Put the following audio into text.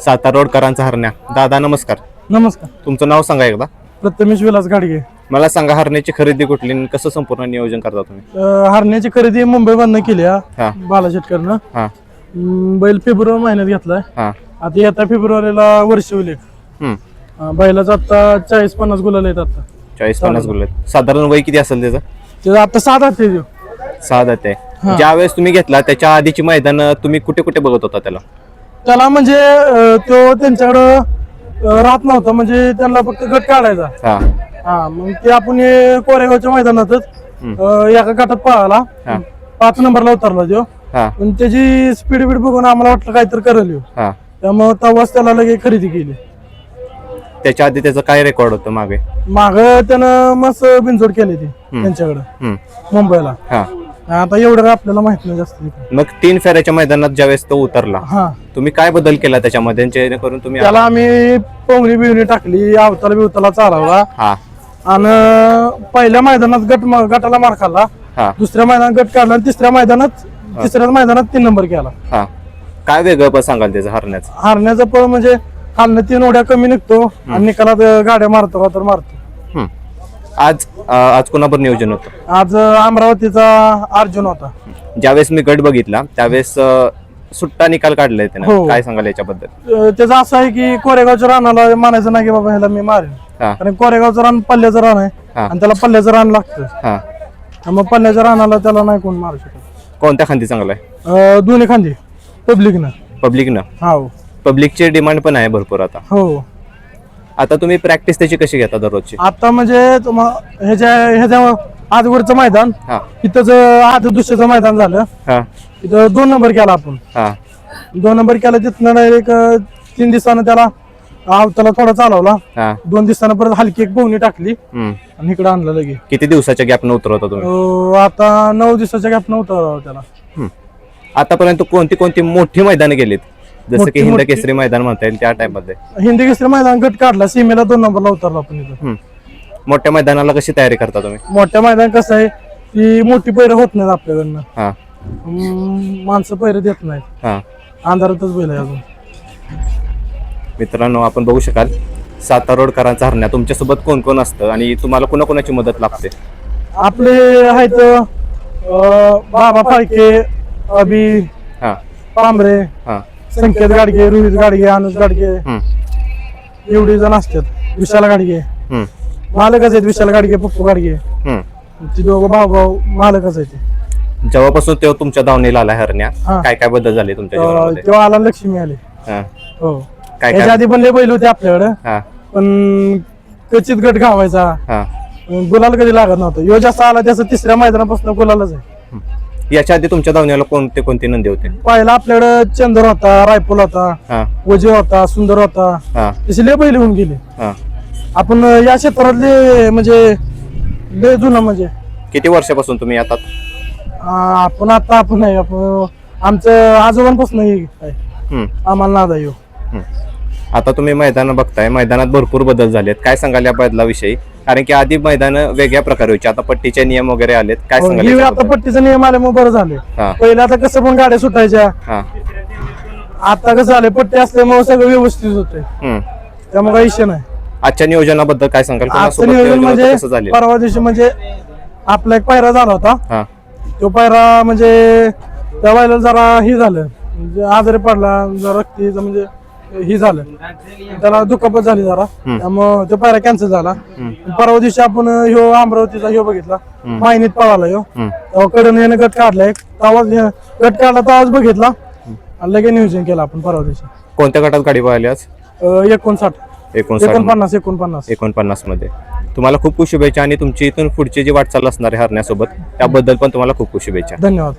सातारा रोडकरांचा हरण्या. दादा नमस्कार. नमस्कार. तुमचं नाव सांगा एकदा. प्रथमेश विलास गाडगे. मला सांगा हरण्याची खरेदी कुठली आणि कसं संपूर्ण नियोजन करता तुम्ही? अं, हरण्याची खरेदी मुंबईमधनं केली हा. हा. बाला शेटकरनं हा. अं, बैल फेब्रुवारी महिन्यात घेतलाय. हा. आता येत्या फेब्रुवारीला वर्ष होईल एक. हम्म. अं, बैलाचं आता चाळीस पन्नास गुलाल आहेत आता. चाळीस पन्नास गुल्ले साधारण वय किती असेल त्याचं? ते आता सात आठ ते देऊ सहा दाते आहे. ज्या वेळेस तुम्ही घेतला त्याच्या आधीची मैदान तुम्ही कुठे कुठे बघत होता त्याला? त्याला म्हणजे अं, तो त्यांच्याकडं अं, राहत नव्हता. म्हणजे त्यांना फक्त गट काढायचा. हा. हा मग ते आपण हे कोरेगावच्या मैदानातच अं, एका गटात पळाला. हा. पाच नंबरला उतरला तो. हा. पण त्याची स्पीड बीड बघून आम्हाला वाटलं काहीतरी करेल ह्यो. हा. त्यामुळे तेव्हाच त्याला लगे खरेदी केली. त्याच्या आधी त्याचं काय रेकॉर्ड होतं मागे? माग त्यानं मस्त बिनजोड केली ती त्यांच्याकडे. हम्म. मुंबईला. हा. आता एवढं आपल्याला माहीत नाही जास्त मग तीन फेऱ्याच्या मैदानात ज्यावेळेस तो उतरला हा. तुम्ही काय बदल केला त्याच्यामध्ये? जेणेकरून तुम्ही त्याला आम्ही पोहणी बिवणी टाकली अवताला बिवताला चालवला. हा. आणि पहिल्या मैदानात गट गटाला मार खाल्ला. हा. दुसऱ्या मैदानात गट काढला आणि तिसऱ्या मैदानात तिसऱ्या मैदानात तीन नंबर केला. हा. काय वेगळं पण सांगाल त्याचं हरण्याचं? हारण्याचा पळ म्हणजे खालनं तीन उड्या कमी निघतो आणि निकालात गाड्या मारतो का तर मारतो. आज आज कोणाबर नियोजन होतं? आज अमरावतीचा अर्जुन होता. ज्यावेळेस मी गट बघितला त्यावेळेस सुट्टा निकाल काढलाय त्यानं. हो. काय सांगाल याच्याबद्दल? अं, त्याचं असं आहे की कोरेगावच्या रानाला मानायचं नाही की बाबा ह्याला मी मारेन. हा. कारण कोरेगावचं रान पल्ल्याचं रान आहे हा. आणि त्याला पल्ल्याचं रान लागतं. हा. मग पल्ल्याच्या रानाला त्याला नाही कोण मारू शकत. कोणत्या खांदी चांगला आहे? अं, दोन्ही खांदी. पब्लिकनं. पब्लिकनं. हो पब्लिकची डिमांड पण आहे भरपूर आता. हो. आता तुम्ही प्रॅक्टिस त्याची कशी घेता दररोजची? आता म्हणजे तुम्हा- ह्याच्या ह्याच्या आजवरचं मैदान हा. इथंच आज दुसऱ्याचं मैदान झालं. हा. इथं दोन नंबर केला आपण. हा. दोन नंबर केला तिथनं डायरेक्ट तीन दिवसानं त्याला आवताला थोडा चालवला. हा. दोन दिवसानं परत हलकी एक पोहणी टाकली. हम्म. आणि इकडे आणलं लगे किती दिवसाच्या गॅपनं उतरवता तुम्ही? अं, आता नऊ दिवसाच्या गॅप नव्हता त्याला. हम्म. आतापर्यंत कोणती कोणती मोठी मैदानं गेलीत? जसं की मोठी- हिंद मोठी- केसरी मैदान म्हणता येईल त्या टाइममध्ये हिंदी केसरी मैदान गट काढला सीमेला दोन नंबरला उतरला आपण इथं. मोठ्या मैदानाला कशी तयारी करता तुम्ही? मोठ्या मैदान कसं आहे की मोठी पैर होत नाहीत आपल्याकडनं. हा. माणसं पैर देत नाहीत. हा. अंधारातच बैल आहे अजून. मित्रांनो आपण बघू शकाल सातारा रोडकरांचा हरण्या तुमच्यासोबत कोण कोण असतं आणि तुम्हाला कोणाकोणाची मदत लागते? आपले आहेत अं, बाबा फाळके अभि हा. पांबरे हा. संकेत गाडगे रोहित गाडगे अनुज गाडगे हम्म. एवढी जण असतात. विशाल गाडगे हम्म. मालकच आहेत विशाल गाडगे पप्पू गाडगे हम्म. ती दोघं भाऊ भाऊ मालकच आहेत. ते. जेव्हापासून तो तुमच्या धावणीला आला हरण्या हा. काय काय बदल झाले तुमच्या जीवनामध्ये? तेव्हा आला लक्ष्मी आले. हा. हो. काय याच्या काय आधी पण लय बैल होते आपल्याकडे. हा. पण कचित गट घावायचा हा. गुलाल कधी लागत नव्हतं. यो जास्त आला त्याचं तिसऱ्या मैदानापासून गुलालच आहे. याच्या आधी तुमच्या धावण्याला कोणते कोणते नंदी होते? पहिला आपल्याकडे चंदर होता रायपूल होता हा. वजे होता सुंदर होता. हा. तसे लय बैल होऊन गेले. हा. आपण या क्षेत्रातले म्हणजे लय जुनं म्हणजे. किती वर्षापासून तुम्ही येतात? आपण आता आपण नाही आपण आमचं आजोबांपासून हे आहे. हम्म. आम्हाला नाद आहे ह्यो. हम्म. आता तुम्ही मैदान बघताय मैदानात भरपूर बदल झालेत. काय सांगाल या बदलाविषयी? कारण की आधी मैदान वेगळ्या प्रकारे व्हायचे. आता पट्टीचे नियम वगैरे आलेत. काय हो, सांगाल हे आता याच्याबद्दल? पट्टीचा नियम आल्यामुळे बरं झाले. हा. पहिलं आता कसं पण गाड्या सुटायच्या. हा. आता कसं झालं पट्टी असल्यामुळे सगळं व्यवस्थित हम्म. त्यामुळे काही विषय नाही. आजच्या नियोजनाबद्दल काय सांगाल? आजचं कोणासोबत नियोजन नियोजन होतं, म्हणजे कसं झाले परवा दिवशी म्हणजे आपला एक पायरा झाला होता. हा. तो पायरा म्हणजे त्या बायला जरा हे झालं. म्हणजे आजारी पडला जरा रक्तीचं म्हणजे हे झालं. त्याला दुखापत झाली जरा. त्यामुळं तो पायरा कॅन्सल झाला. परवा दिवशी आपण ह्यो अमरावतीचा ह्यो बघितला. मायनीत पळाला ह्यो. तेव्हा कडून यानं गट काढला एक. आवाज गट काढला तर आवाज बघितला. आणि लगेच नियोजन केलं आपण परवा दिवशी. कोणत्या गटात गाडी पाहिली आज? अं, एकोणसाठ. एकोणसाठ एकोणपन्नास एकोणपन्नास. एकोणपन्नासमध्ये. तुम्हाला खूप खूप शुभेच्छा आणि तुमची इथून पुढची जी वाटचाल असणार आहे हरण्यासोबत त्याबद्दल पण तुम्हाला खूप खूप शुभेच्छा. धन्यवाद.